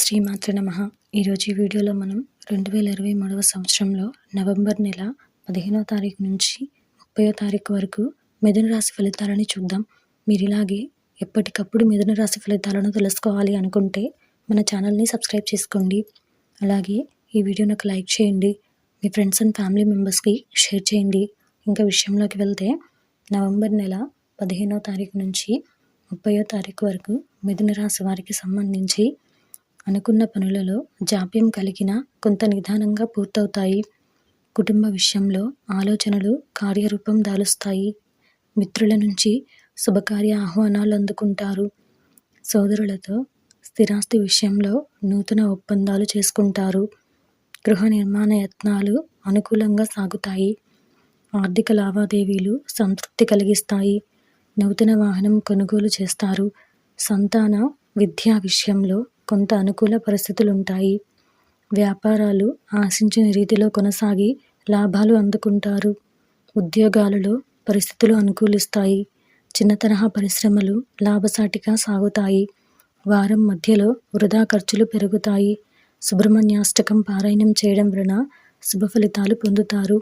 శ్రీమాత్ర నమ. ఈరోజు ఈ వీడియోలో మనం రెండు వేల ఇరవై మూడవ సంవత్సరంలో నవంబర్ నెల పదిహేనవ తారీఖు నుంచి ముప్పయో తారీఖు వరకు మిథున రాశి ఫలితాలని చూద్దాం. మీరు ఇలాగే ఎప్పటికప్పుడు మిథున రాశి ఫలితాలను తెలుసుకోవాలి అనుకుంటే మన ఛానల్ని సబ్స్క్రైబ్ చేసుకోండి. అలాగే ఈ వీడియో నాకు లైక్ చేయండి. మీ ఫ్రెండ్స్ అండ్ ఫ్యామిలీ మెంబర్స్కి షేర్ చేయండి. ఇంకా విషయంలోకి వెళ్తే నవంబర్ నెల పదిహేనో తారీఖు నుంచి ముప్పయో తారీఖు వరకు మిథున రాశి వారికి సంబంధించి అనుకున్న పనులలో జాప్యం కలిగిన కొంత నిదానంగా పూర్తవుతాయి. కుటుంబ విషయంలో ఆలోచనలు కార్యరూపం దాలుస్తాయి. మిత్రుల నుంచి శుభకార్య ఆహ్వానాలు అందుకుంటారు. సోదరులతో స్థిరాస్తి విషయంలో నూతన ఒప్పందాలు చేసుకుంటారు. గృహ నిర్మాణ యత్నాలు అనుకూలంగా సాగుతాయి. ఆర్థిక లావాదేవీలు సంతృప్తి కలిగిస్తాయి. నూతన వాహనం కొనుగోలు చేస్తారు. సంతాన విద్యా విషయంలో కొంత అనుకూల పరిస్థితులు ఉంటాయి వ్యాపారాలు ఆశించిన రీతిలో కొనసాగి లాభాలు అందుకుంటారు. ఉద్యోగాలలో పరిస్థితులు అనుకూలిస్తాయి. చిన్న తరహా పరిశ్రమలు లాభసాటిగా సాగుతాయి. వారం మధ్యలో వృధా ఖర్చులు పెరుగుతాయి. సుబ్రహ్మణ్యాష్టకం పారాయణం చేయడం వలన శుభ ఫలితాలు పొందుతారు.